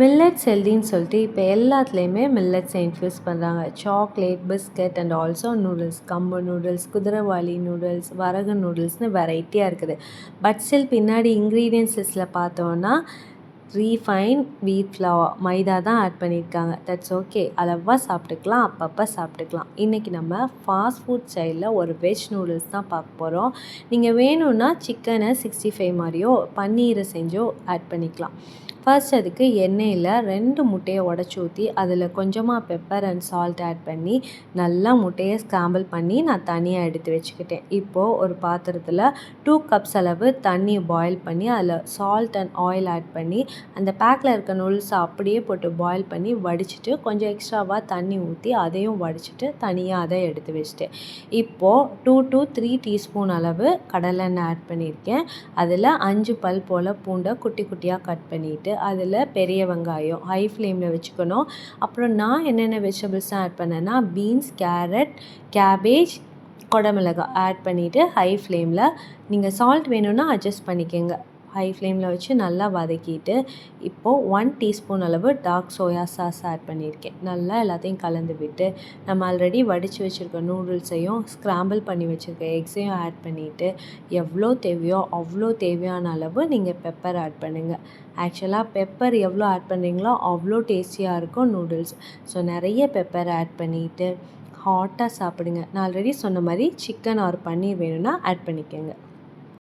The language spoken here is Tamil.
மில்லட்ஸ் ஹெல்தின்னு சொல்லிட்டு இப்போ எல்லாத்துலேயுமே மில்லட்ஸை இன்ஃப்யூஸ் பண்ணுறாங்க chocolate biscuit and also noodles கம்பு நூடுல்ஸ் குதிரைவாளி நூடுல்ஸ் வரகு நூடுல்ஸ்னு வெரைட்டியாக இருக்குது. பட் ஸ்டில் பின்னாடி இன்க்ரீடியன்ஸ் லிஸ்ட்டில் பார்த்தோன்னா ரீஃபைன் வீட் ஃப்ளவர் மைதா தான் ஆட் பண்ணியிருக்காங்க. தட்ஸ் ஓகே அளவாக சாப்பிட்டுக்கலாம் அப்பப்போ சாப்பிட்டுக்கலாம். இன்றைக்கி நம்ம ஃபாஸ்ட் ஃபுட் சைடில் ஒரு வெஜ் நூடுல்ஸ் தான் பார்க்க போகிறோம் நீங்கள் வேணும்னா சிக்கனை சிக்ஸ்டி ஃபைவ் மாதிரியோ பன்னீரை செஞ்சோ ஆட் பண்ணிக்கலாம். ஃபர்ஸ்ட் அதுக்கு எண்ணெயில் ரெண்டு முட்டையை உடச்சி ஊற்றி அதில் கொஞ்சமாக பெப்பர் அண்ட் சால்ட் ஆட் பண்ணி நல்லா முட்டையை ஸ்க்ராம்பிள் பண்ணி நான் தனியாக எடுத்து வச்சுக்கிட்டேன். இப்போது ஒரு பாத்திரத்தில் டூ கப்ஸ் அளவு தண்ணி பாயில் பண்ணி அதில் சால்ட் அண்ட் ஆயில் ஆட் பண்ணி அந்த பேக்கில் இருக்க நூல்ஸை அப்படியே போட்டு பாயில் பண்ணி வடிச்சிட்டு கொஞ்சம் எக்ஸ்ட்ராவாக தண்ணி ஊற்றி அதையும் வடிச்சிட்டு தனியாக அதை எடுத்து வச்சுட்டேன். இப்போது டூ டு த்ரீ டீஸ்பூன் அளவு கடலெண்ணெய் ஆட் பண்ணியிருக்கேன். அதில் அஞ்சு பல் போல் பூண்டை குட்டி குட்டியாக கட் பண்ணிவிட்டு அதில் பெரிய வெங்காயம் ஹை ஃப்ளேமில் வச்சுக்கணும். அப்புறம் நான் என்னென்ன வெஜிடபிள்ஸ்லாம் ஆட் பண்ணேன்னா பீன்ஸ் கேரட் கேபேஜ் குடமிளகாய் ஆட் பண்ணிவிட்டு ஹை ஃப்ளேமில் நீங்கள் சால்ட் வேணும்னா அட்ஜஸ்ட் பண்ணிக்கோங்க. ஹை ஃப்ளேமில் வச்சு நல்லா வதக்கிட்டு இப்போது ஒன் டீஸ்பூன் அளவு டார்க் சோயா சாஸ் ஆட் பண்ணியிருக்கேன். நல்லா எல்லாத்தையும் கலந்து விட்டு நம்ம ஆல்ரெடி வடித்து வச்சுருக்க நூடுல்ஸையும் ஸ்க்ராம்பிள் பண்ணி வச்சுருக்க எக்ஸையும் ஆட் பண்ணிவிட்டு எவ்வளோ தேவையோ அவ்வளோ தேவையான அளவு நீங்கள் பெப்பர் ஆட் பண்ணுங்கள் ஆக்சுவலாக பெப்பர் எவ்வளோ ஆட் பண்ணுறீங்களோ அவ்வளோ டேஸ்டியாக இருக்கும் நூடுல்ஸ் ஸோ நிறைய பெப்பர் ஆட் பண்ணிவிட்டு ஹாட்டாக சாப்பிடுங்க. நான் ஆல்ரெடி சொன்ன மாதிரி சிக்கன் ஆர் பன்னீர் வேணும்னா ஆட் பண்ணிக்கோங்க.